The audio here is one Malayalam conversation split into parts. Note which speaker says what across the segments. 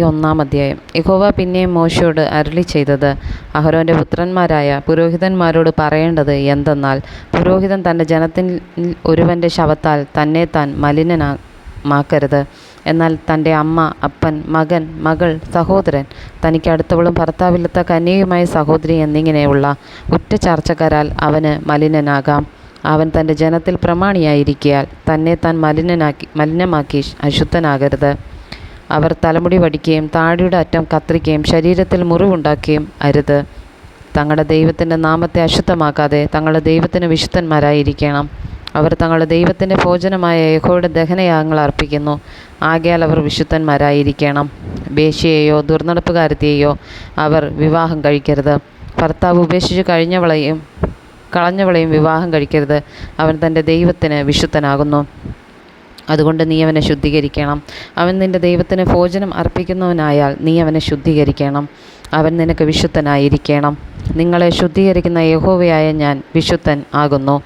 Speaker 1: ഒന്നാം അധ്യായം. യഹോവ പിന്നെയും മോശയോട് അരളി ചെയ്തത് അഹരോന്റെ പുത്രന്മാരായ പുരോഹിതന്മാരോട് പറയേണ്ടത് എന്തെന്നാൽ പുരോഹിതൻ തന്റെ ജനത്തിൽ ഒരുവന്റെ ശവത്താൽ തന്നെ തന്നെത്താൻ മലിനമാക്കരുത് എന്നാൽ തന്റെ അമ്മ അപ്പൻ മകൻ മകൾ സഹോദരൻ തനിക്ക് അടുത്തവളും ഭർത്താവില്ലാത്ത കന്യയുമായ സഹോദരി എന്നിങ്ങനെയുള്ള ഉറ്റ ചാർച്ചക്കാരാൽ അവന് മലിനനാകാം. അവൻ തന്റെ ജനത്തിൽ പ്രമാണിയായിരിക്കിയാൽ തന്നെ താൻ മലിനനാക്കി മലിനമാക്കി അശുദ്ധനാകരുത്. അവർ തലമുടി വടിക്കുകയും താടിയുടെ അറ്റം കത്രിക്കുകയും ശരീരത്തിൽ മുറിവുണ്ടാക്കുകയും അരുത്. തങ്ങളുടെ ദൈവത്തിന്റെ നാമത്തെ അശുദ്ധമാക്കാതെ തങ്ങളുടെ ദൈവത്തിന് വിശുദ്ധന്മാരായിരിക്കണം. അവർ തങ്ങളുടെ ദൈവത്തിന്റെ ഭോജനമായ യഹോയുടെ ദഹനയാഗങ്ങൾ അർപ്പിക്കുന്നു. ആകയാൽ അവർ വിശുദ്ധന്മാരായിരിക്കണം. വേശ്യയെയോ ദുർനടപ്പുകാരത്തെയോ അവർ വിവാഹം കഴിക്കരുത്. ഭർത്താവ് ഉപേക്ഷിച്ച് കഴിഞ്ഞവളെയും കളഞ്ഞവളെയും വിവാഹം കഴിക്കരുത്. അവൻ തന്റെ ദൈവത്തിന് വിശുദ്ധനാകുന്നു. അതുകൊണ്ട് നീ അവനെ ശുദ്ധീകരിക്കണം. അവൻ നിന്റെ ദൈവത്തിന് ഭോജനം അർപ്പിക്കുന്നവനായാൽ നീ അവനെ ശുദ്ധീകരിക്കണം. അവൻ നിനക്ക് വിശുദ്ധനായിരിക്കണം. നിങ്ങളെ ശുദ്ധീകരിക്കുന്ന യഹോവയായ ഞാൻ വിശുദ്ധൻ ആകുന്നു.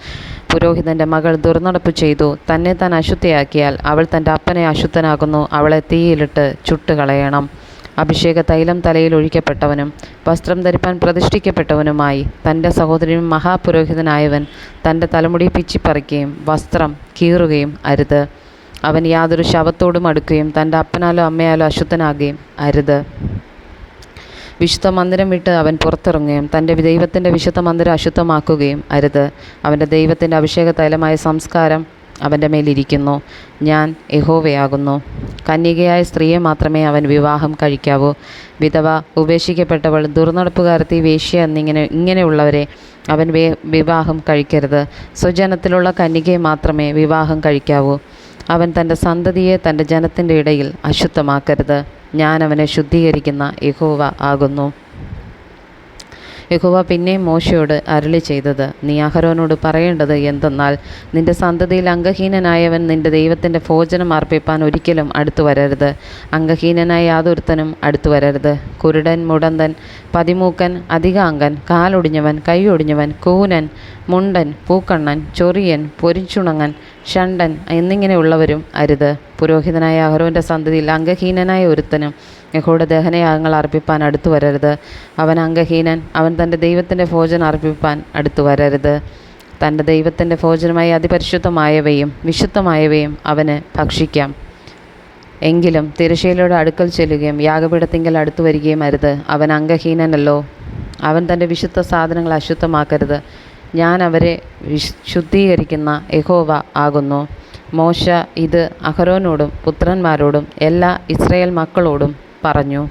Speaker 1: പുരോഹിതന്റെ മകൾ ദുർനടപ്പ് ചെയ്തു. തന്നെ താൻ അശുദ്ധയാക്കിയാൽ അവൾ തന്റെ അപ്പനെ അശുദ്ധനാകുന്നു അവളെ തീയിലിട്ട് ചുട്ടുകളയണം. അഭിഷേക തൈലം തലയിൽ ഒഴിക്കപ്പെട്ടവനും വസ്ത്രം ധരിപ്പാൻ പ്രതിഷ്ഠിക്കപ്പെട്ടവനുമായി തന്റെ സഹോദരനും മഹാപുരോഹിതനായവൻ തന്റെ തലമുടി പിച്ചിപ്പറിക്കുകയും വസ്ത്രം കീറുകയും അരുത്. അവൻ യാതൊരു ശവത്തോടും അടുക്കുകയും തന്റെ അപ്പനാലോ അമ്മയാലോ അശുദ്ധനാകുകയും അരുത്. വിശുദ്ധ മന്ദിരം വിട്ട് അവൻ പുറത്തിറങ്ങുകയും തന്റെ ദൈവത്തിന്റെ വിശുദ്ധ മന്ദിരം അശുദ്ധമാക്കുകയും അരുത്. അവന്റെ ദൈവത്തിന്റെ അഭിഷേക തൈലമായ സംസ്കാരം അവന്റെ മേലിരിക്കുന്നു. ഞാൻ യഹോവയാകുന്നു. കന്യകയായ സ്ത്രീയെ മാത്രമേ അവൻ വിവാഹം കഴിക്കാവൂ. വിധവ ഉപേക്ഷിക്കപ്പെട്ടവൾ ദുർനടപ്പുകാരത്തി വേശ്യ എന്നിങ്ങനെ ഇങ്ങനെയുള്ളവരെ അവൻ വിവാഹം കഴിക്കരുത്. സ്വജനത്തിലുള്ള കന്യകയെ മാത്രമേ വിവാഹം കഴിക്കാവൂ. അവൻ തന്റെ സന്തതിയെ തന്റെ ജനത്തിന്റെ ഇടയിൽ അശുദ്ധമാക്കരുത്. ഞാൻ അവനെ ശുദ്ധീകരിക്കുന്ന യഹോവ ആകുന്നു. യഹോവ പിന്നെയും മോശയോട് അരുളി ചെയ്തത് നീ അഹരോനോട് പറയേണ്ടത് എന്തെന്നാൽ നിന്റെ സന്തതിയിൽ അംഗഹീനനായവൻ നിന്റെ ദൈവത്തിന്റെ ഭോജനം അർപ്പിപ്പാൻ ഒരിക്കലും അടുത്തു വരരുത്. അംഗഹീനനായ യാതൊരുത്തനും അടുത്തു വരരുത്. കുരുടൻ മുടന്തൻ പതിമൂക്കൻ അധികാംഗൻ കാലൊടിഞ്ഞവൻ കൈയൊടിഞ്ഞവൻ കൂനൻ മുണ്ടൻ പൂക്കണ്ണൻ ചൊറിയൻ പൊരിച്ചുണങ്ങൻ ഷണ്ടൻ എന്നിങ്ങനെയുള്ളവരും അരുത്. പുരോഹിതനായ അഹരോന്റെ സന്തതിയിൽ അംഗഹീനനായ ഒരുത്തനും യഹോയുടെ ദഹനയാഗങ്ങൾ അർപ്പിപ്പാൻ അടുത്തു വരരുത്. അവൻ അംഗഹീനൻ അവൻ തന്റെ ദൈവത്തിന്റെ ഭോജനം അർപ്പിപ്പാൻ അടുത്തു വരരുത്. തന്റെ ദൈവത്തിന്റെ ഭോജനമായി അതിപരിശുദ്ധമായവയും വിശുദ്ധമായവയും അവന് ഭക്ഷിക്കാം. എങ്കിലും തിരശ്ശീലയുടെ അടുക്കൽ ചെല്ലുകയും യാഗപീഠത്തിങ്കൽ അടുത്തു വരികയും അരുത്. അവൻ അംഗഹീനനല്ലോ. അവൻ തന്റെ വിശുദ്ധ സാധനങ്ങൾ അശുദ്ധമാക്കരുത്. ഞാൻ അവരെ വിശുദ്ധീകരിക്കുന്ന യഹോവ ആകുന്നു. മോശ ഇത് അഹരോനോടും പുത്രന്മാരോടും എല്ലാ ഇസ്രയേൽ മക്കളോടും പറഞ്ഞു.